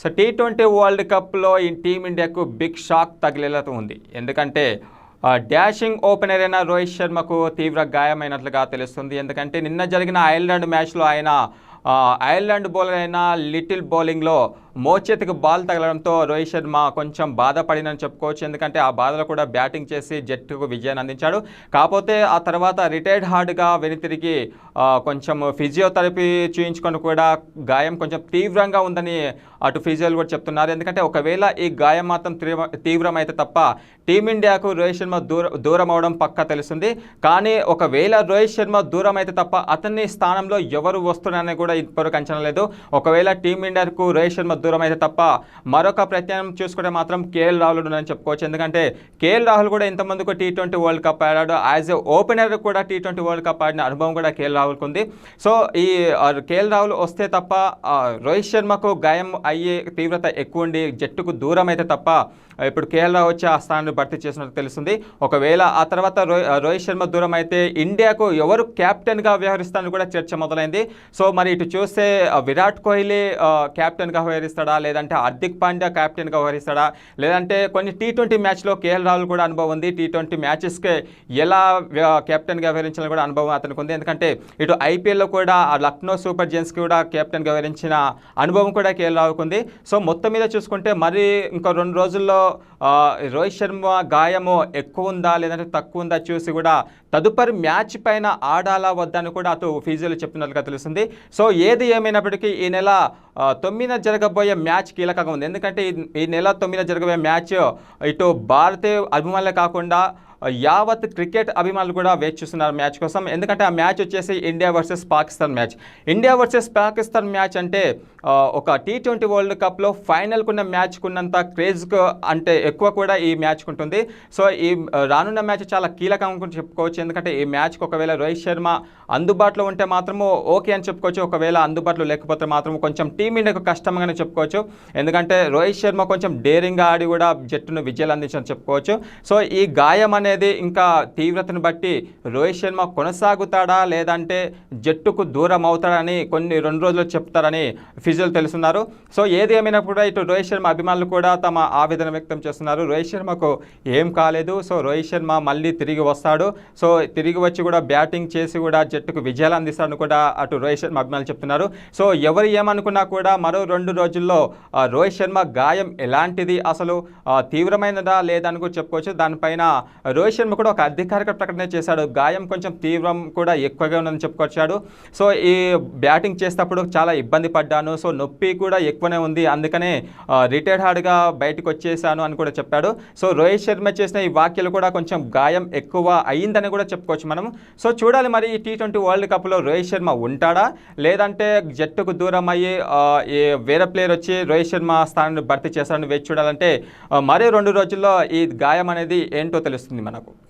So tea twenty world కప్లో ఈ టీమిండియాకు బిగ్ షాక్ తగిలేలా ఉంది. ఎందుకంటే డాషింగ్ ఓపెనర్ అయిన రోహిత్ శర్మకు తీవ్ర గాయమైనట్లుగా తెలుస్తుంది. ఎందుకంటే నిన్న జరిగిన ఐర్లాండ్ మ్యాచ్లో ఆయన ఐర్లాండ్ బౌలర్ అయిన లిటిల్ బౌలింగ్లో మోచేతికి బాల్ తగలడంతో రోహిత్ శర్మ కొంచెం బాధపడినని చెప్పుకోవచ్చు. ఎందుకంటే ఆ బాధలో కూడా బ్యాటింగ్ చేసి జట్టుకు విజయాన్ని అందించాడు. కాకపోతే ఆ తర్వాత రిటైర్డ్ హార్డ్గా వెనుతిరిగి కొంచెం ఫిజియోథెరపీ చూయించుకొని కూడా గాయం కొంచెం తీవ్రంగా ఉందని అటు ఫిజియోలు కూడా చెప్తున్నారు. ఎందుకంటే ఒకవేళ ఈ గాయం మాత్రం తీవ్ర తీవ్రమైతే తప్ప టీమిండియాకు రోహిత్ శర్మ దూర దూరం అవడం పక్కా తెలుస్తుంది. కానీ ఒకవేళ రోహిత్ శర్మ దూరం అయితే తప్ప అతని స్థానంలో ఎవరు వస్తున్నారని కూడా ఇప్పటివరకు అంచనా లేదు. ఒకవేళ టీమిండియాకు రోహిత్ శర్మ దూరం అయితే తప్ప మరొక ప్రత్యామ్నాయం చూసుకుంటే మాత్రం కేఎల్ రాహుల్ ఉన్నారని చెప్పుకోవచ్చు. ఎందుకంటే కేఎల్ రాహుల్ కూడా ఇంతమందికి టీ ట్వంటీ వరల్డ్ కప్ ఆడాడు. యాజ్ ఎ ఓపెనర్ కూడా టీ ట్వంటీ వరల్డ్ కప్ ఆడిన అనుభవం కూడా కేఎల్ రాహుల్కి ఉంది. సో ఈ కేఎల్ రాహుల్ వస్తే తప్ప రోహిత్ శర్మకు గాయం అయ్యే తీవ్రత ఎక్కువ ఉండి జట్టుకు దూరం అయితే తప్ప ఇప్పుడు కేఎల్ రాహుల్ వచ్చి ఆ స్థానాన్ని భర్తీ చేసినట్టు తెలుస్తుంది. ఒకవేళ ఆ తర్వాత రోహిత్ శర్మ దూరం అయితే ఇండియాకు ఎవరు కెప్టెన్గా వ్యవహరిస్తారని కూడా చర్చ మొదలైంది. సో మరి ఇటు చూస్తే విరాట్ కోహ్లీ ఆ, కెప్టెన్గా వ్యవహరిస్తాడా? లేదంటే హార్దిక్ పాండ్యా కెప్టెన్గా వ్యవహరిస్తాడా? లేదంటే కొన్ని టీ ట్వంటీ మ్యాచ్లో కేఎల్ రాహుల్ కూడా అనుభవం ఉంది. టీ ట్వంటీ మ్యాచెస్కి ఎలా వ్య- కెప్టెన్గా వ్యవహరించాలని కూడా అనుభవం అతనికి ఉంది. ఎందుకంటే ఇటు ఐపీఎల్లో కూడా ఆ లక్నో సూపర్ జెంట్స్కి కూడా కెప్టెన్గా వ్యవహరించిన అనుభవం కూడా కేఎల్ రాహుల్కి ఉంది. సో మొత్తం మీద చూసుకుంటే మరి ఇంకో రెండు రోజుల్లో రోహిత్ శర్మ గాయము ఎక్కువ ఉందా? లేదంటే తక్కువ ఉందా? చూసి కూడా తదుపరి మ్యాచ్ పైన ఆడాలా? వద్దని కూడా అటు ఫీజులు చెప్తున్నట్లుగా తెలుస్తుంది. సో ఏది ఏమైనప్పటికీ ఈ నెల తొమ్మిదిన జరగబోయే మ్యాచ్ కీలకంగా ఉంది. ఎందుకంటే ఈ- ఈ నెల తొమ్మిదిన జరగబోయే మ్యాచ్ ఇటు భారతీయ అభిమానులే కాకుండా యావత్ క్రికెట్ అభిమానులు కూడా వేచి చూస్తున్నారు మ్యాచ్ కోసం. ఎందుకంటే ఆ మ్యాచ్ వచ్చేసి India versus Pakistan match. India versus Pakistan match అంటే ఒక టీ ట్వంటీ వరల్డ్ కప్లో ఫైనల్కున్న మ్యాచ్కున్నంత క్రేజ్కు అంటే ఎక్కువ కూడా ఈ మ్యాచ్కు ఉంటుంది. సో ఈ రానున్న మ్యాచ్ చాలా కీలకం చెప్పుకోవచ్చు. ఎందుకంటే ఈ మ్యాచ్కి ఒకవేళ రోహిత్ శర్మ అందుబాటులో ఉంటే మాత్రము ఓకే అని చెప్పుకోవచ్చు. ఒకవేళ అందుబాటులో లేకపోతే మాత్రం కొంచెం టీమిండియాకు కష్టంగానే చెప్పుకోవచ్చు. ఎందుకంటే రోహిత్ శర్మ కొంచెం డేరింగ్గా ఆడి కూడా జట్టును విజయాలు అందించని చెప్పుకోవచ్చు. సో ఈ గాయం అనేది ఇంకా తీవ్రతను బట్టి రోహిత్ శర్మ కొనసాగుతాడా లేదంటే జట్టుకు దూరం అవుతాడని కొన్ని రెండు రోజులు చెప్తారని ఫిజులు తెలుస్తున్నారు. సో ఏది ఏమైనా కూడా ఇటు రోహిత్ శర్మ అభిమానులు కూడా తమ ఆవేదన వ్యక్తం చేస్తున్నారు. రోహిత్ శర్మకు ఏం కాలేదు. సో రోహిత్ శర్మ మళ్ళీ తిరిగి వస్తాడు. సో తిరిగి వచ్చి కూడా బ్యాటింగ్ చేసి కూడా జట్టుకు విజయాలు అందిస్తాడని కూడా అటు రోహిత్ శర్మ అభిమానులు చెప్తున్నారు. సో ఎవరు ఏమనుకున్నా కూడా మరో రెండు రోజుల్లో రోహిత్ శర్మ గాయం ఎలాంటిది? అసలు తీవ్రమైనదా లేదని కూడా చెప్పుకోవచ్చు. దానిపైన రోహిత్ శర్మ కూడా ఒక అధికారిక ప్రకటన చేశాడు. గాయం కొంచెం తీవ్రం కూడా ఎక్కువగా ఉందని చెప్పుకొచ్చాడు. సో ఈ బ్యాటింగ్ చేసేటప్పుడు చాలా ఇబ్బంది పడ్డాను. సో నొప్పి కూడా ఎక్కువనే ఉంది. అందుకనే రిటైర్డ్ హార్డ్గా బయటకు వచ్చేసాను అని కూడా చెప్పాడు. సో రోహిత్ శర్మ చేసిన ఈ వ్యాఖ్యలు కూడా కొంచెం గాయం ఎక్కువ అయిందని కూడా చెప్పుకోవచ్చు మనం. సో చూడాలి మరి ఈ టీ ట్వంటీ వరల్డ్ కప్లో రోహిత్ శర్మ ఉంటాడా? లేదంటే జట్టుకు దూరం అయ్యి ఈ వేరే ప్లేయర్ వచ్చి రోహిత్ శర్మ స్థానాన్ని భర్తీ చేస్తాడని వేచి చూడాలంటే మరే రెండు రోజుల్లో ఈ గాయం అనేది ఏంటో తెలుస్తుంది pandangan kok